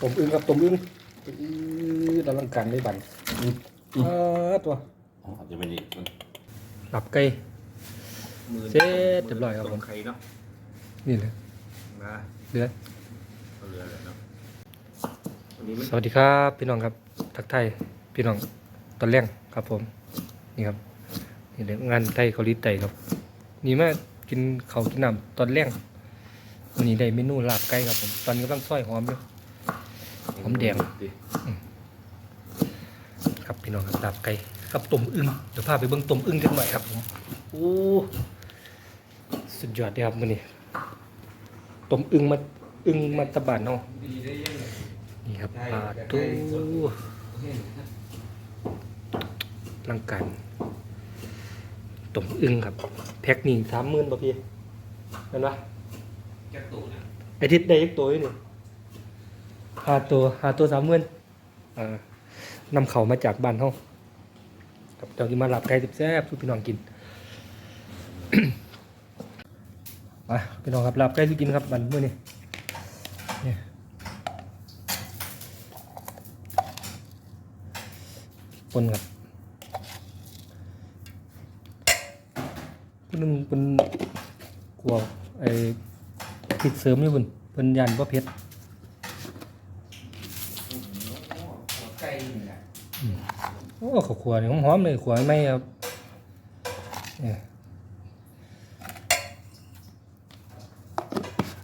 ต้มอึ้งครับต้มอึ้งอื้ออลังการเลยบันเออตัวอ๋ออาจจะไม่ดีมันหลับไก่มือเสร็จเรียบร้อยครับผมใครเนาะนี่เลยมาเดือดเอาเรือเลยเนาะวันนี้มันสวัสดีครับพี่น้องครับ ทักไทายพี่น้องตอนแรกครับผม นี่ครับนี่เลยงานไทยเกาหลีไต้ครับ นี่มากินเขาวกินน้ำตอนแรกวันนี้ได้เมนูลาบไก่ครับผม ตอนนี้กำลังซอยหอมอยู่ หอมแดงดิครับพี่น้องครับลาบไก่กับต้มอึ่งเดี๋ยวพาไปเบิ่งต้มอึ่งกันหน่อยครับผมโอ้สุดยอดเลยครับมื้อนี้ต้มอึ่งมาอึ่งมาตะบานเนาะนี่ครับปลาตู้ร่างการต้มอึ่งครับ แพ็คนี่สามหมื่นป่ะพี่เห็นปะแก๊กตูนะไอทิศได้ยักตัวอยู่นี่ หาตัวหาตัวสามหมื่นอ่านำเขามาจากบ้านเขาครับเดี๋ยวนี้มาหลับไก่แซ่บๆทุพี่น้องกินมาพี่น้องครับหลับไก่ที่กินครับบันเมื้อนี้เนี่ยปนครับผู้หนึงเป็นกลัวไอ้ผิดเสริมอยู่บุญเพิ่นยันว่าเพชร ไก่นี่แหละ โอ้ ข้าวขวนี่หอมๆเลยขัวไม่ครับอ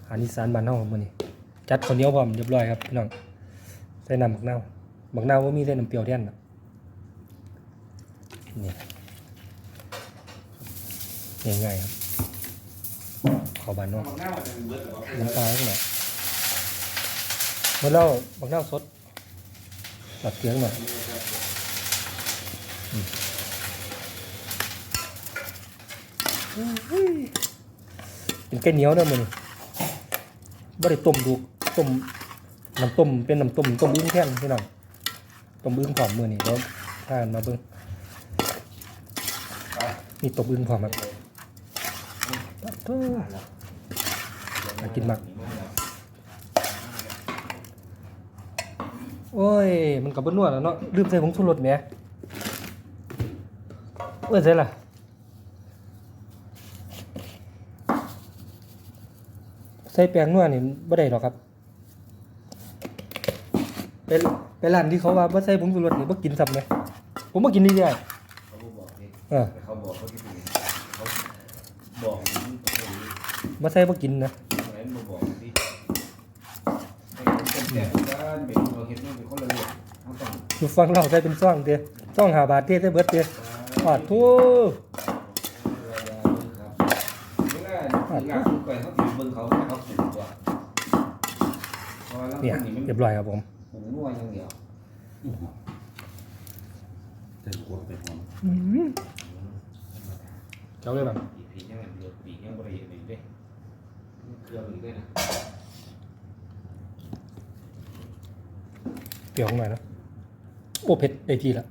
าหารอีสานบ้านเฮาครับมื้อนี้จัดข้าวเหนียวพร้อมเรียบร้อยครับพี่น้องใส่น้ำบักเน่าบักเน่าวบ่มีใส่น้ำเปรี้ยวแทนนะนี่ง่ายๆครับข้าวบ้านเนาะหน้าน้ำปลาข้างหน่อยเมื่อเราบักเน่าสดตัดเกลือหน่อย เป็นแก่เหนียวเด้อมื้อนี้บ่ได้ต้มดูต้มน้ำต้มเป็นน้ำต้มต้มอึ้งแท่นพี่น้องต้มอึ้งพร้อมมือนี้แล้วทานมาเบิ่งนี่ต้มอึ้งพร้อมครับโอ้น่ากินมากโอ้ย มันกับบนนวดแล้วเนาะลืมใส่ผงชูรสแหม เอ้ยใส่ล่ะใส่แป้งนวดนี่บ่ได้หรอกครับไปไปร้านที่เขาว่าบ่ใส่ผงชูรสนี่บ่กินซ้ำเลยผมบ่กินนี่ได้เขาบอกดิเออเขาบอกเขาที่ดีเขาบอกมันบ่ใส่บ่กินนะอะไรมันบอกดิไอ้คนแก่กันเป็นเราเห็นมันเป็นคนละเรื่องเขาต้องอยู่ฟังเราใส่เป็นซ่องเด้อซ่องหาบาทเด้อใส่เบิดเด้อ ปอดทูครับเมื่อเดือเบิ้งเขาเขาถูกกว่าเพราะว่าแล้วเนี่ยคนนี้มันเรียบร้อยครับผมหูนวดอย่างเดียวแต่กลัวเป็นหอมเจ้าเลยแบบอีพียังเดียวปียังบริเวณนี้ด้วยเครื่องอีกด้วยนะเปรี้ยวหน่อยนะโอ้เผ็ดได้ทีละ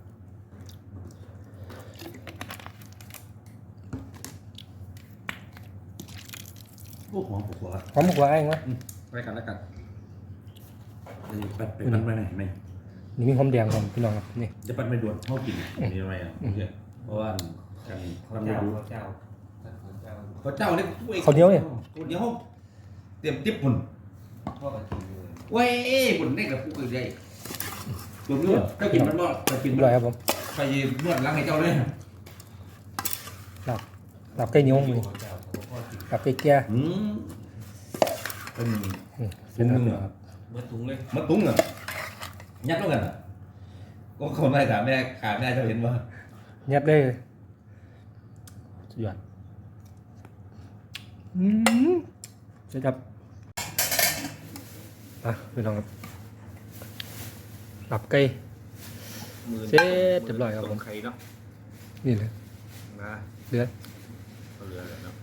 โอ้หอมกว่าหอมกว่าไอ้เนาะไปกันแล้วกันอันนี้ปัดไปปัดไปไหนไหมนี่มีหอมแดงครับพี่น้องครับนี่จะปัดไม่ด่วนเท่ากินอันนี้ทำไมอะเพราะว่ากันทำไม่รู้เจ้าเจ้าเขาเจ้าเนี่ยข้าวเหนียวเนี่ยคนเดียวเตรียมติ๊บหุ่นพ่อกับกินเลยเว้ยหุ่นได้กับผู้อื่นได้ตัวนู้นก็กินมันบ่ก็กินเรียบมัร้อนยครับผมไปนวดล้างให้เจ้าเลยหลับหลับไก่เหนียวมือเจ้าพ่อกินหลับไก่แก่อืมเป็นอืมเสร็จแล้วครับเมื่อถุงเลยมะตุ้งอะยัดลงกันอะก็คนไม่ถามแม่ขาแม่จะเห็นว่ายัดได้เลยสุดยอดอืมเสร็จครับมาพี่น้องครับหลับไก่ มือเสร็จเรียบร้อยครับผมใครเนาะนี่เลยนะเดือดเอาเรือเลยเนาะ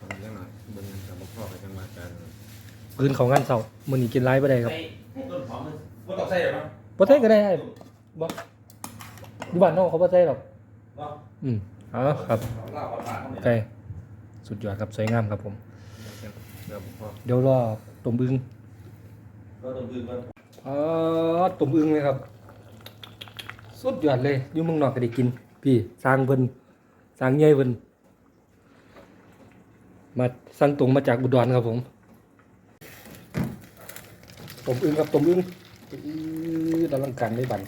ตรงนี้หน่อยเบิ้งกับ พ่อไปกันมากันปืนของงานเสาร์มื้อนี้กินไลฟ์บ่ได้ครับต้นหอมมันต้องใส่หรอบ่ใส่ก็ได้ไอ้บ่อยู่บ้านนอกเขาบ่ใส่หรอกเนาะอืมเอาครับเล่าผ่านเนี่ยไก่สุดยอดครับสวยงามครับผมเรือพ่อเดี๋ยวรอต้มอึงก็ต้องอื่นมันอ๋อตุ่มอึ้งเลยครับ สุดยอดเลยอยู่เมืองนอกก็ได้กิน พี่สร้างเพิ่นสร้างใหญ่เพิ่น มาสั่งตรงมาจากอุดรครับผมตุ่มอึ้งครับตุ่มอึ้งอื้อตะลังการไม่บัน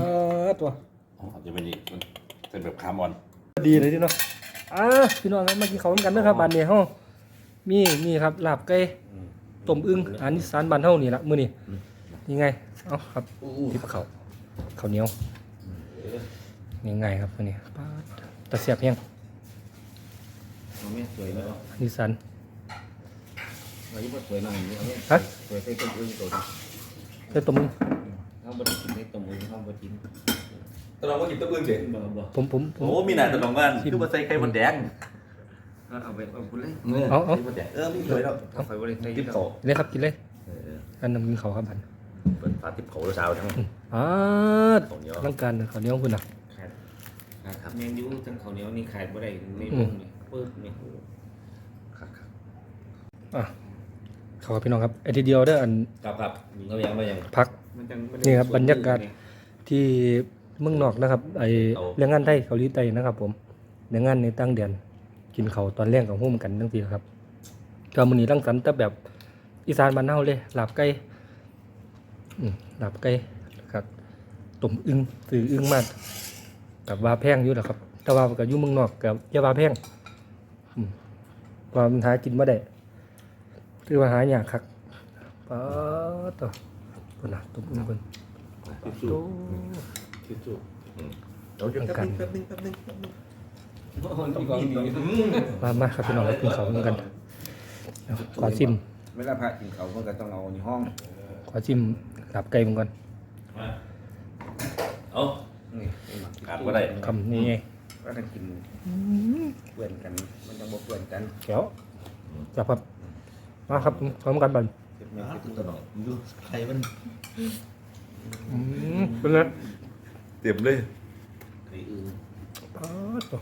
อ่าตัวอ๋อจะเป็นอีกมันเป็นแบบคาร์บอนดีเลยที่เนาะอ่าพี่น้องครับมากินข้าวกันนะครับบ้านนี้เฮามีนี่ครับลาบไก่ต้มอึ้งอันนี้สารบ้านเฮานี่ละมื้อนี้นี่ไงเอาครับทิปข้าวข้าวเหนียวง่ายๆครับมื้อนี้ป๊าดตะเสียบแห้ง เอาแม่สวยแล้วอันนี้สันเอายี่ห้อสวยหน่อยเอาแม่ฮะ สวยใส่ต้มอึ่งตัวนี้ใส่ต้มอึ้งเขาบ่ได้กินได้ต้มอึ่งเขาบ่กินตลองว่ากินต้มอึ่งเฉยบ่บ่ผมผมผม โอ้มีหนาตลองบ้านคือมาใส่ไข่มดแดงเอาไปเอาคุณเลยเอาเอา ไข่มดแดงเออมีเลยแล้วเอาไปบ่ได้ใส่ทิปเขาเลยครับกินเลยเอออันนั้นกินข้าวครับบันเปิดฝาทิปเขาเช้าทั้งอ่าข้าวเหนียวร่างการข้าวเหนียวคุณน่ะขาดขาดครับแมนยูจังข้าวเหนียวนี่ขายบ่ได้ในอืวมงนี่ ปึ๊บนี่โอ้ครับครับอะข้าวครับพี่น้องครับไอ้ทีเดียวเด้ออันครับครับเขายังไม่ยัง พัก มันจังมันี่ครับบรรยากาศ ที่เมืองนอกนะครับ ไอเอาเรื่องงานไทยเกาหลีใต้นะครับ ผมเรื่องงานในตั้งเดือนกินเขาวตอนแรกของหุ้มกันทั้งทีครับก็มื้อนี้รังสรรค์แต่แบบอีสานบ้านเฮาเลยลาบไก่อืมลาบไก่ครับต้มอึ้งซื้ออึ้งมากับว่าแพงอยู่แหละครับ แต่ว่าก็อยู่เมืองนอกกับอย่าว่าแพง อืมเพราะว่ามันหากินบ่ได้ถือว่าหายากคักป๊าดต่อเพิ่นน่ะต้มอึ้งเพิ่นทิปสู้โตทิปสู้เดี๋ยวแป๊บนึงแป๊บนึงแป๊บนึงแป๊บนึงต้องกินนี่มามาครับพี่น้องเรากินข้าวร่วมกันเอาขอชิมเวลาพระกินเขาเพิ่นก็ต้องเอาในห้อง ขอชิมลาบไก่มันก่อนเอานี่ให้หมักขาดบ่ได้คำนี้ไง ก็ถ้ากินเปื้อนกัน มันจังบ่เปื้อนกันแก้วจับครับมาครับพร้อมกันบันเฮ็ดแม่อ่าเฮ็ดตลอดดูไข่มันอืมเป็นไงเต็มเลยไข่อื่นอ๋อตัว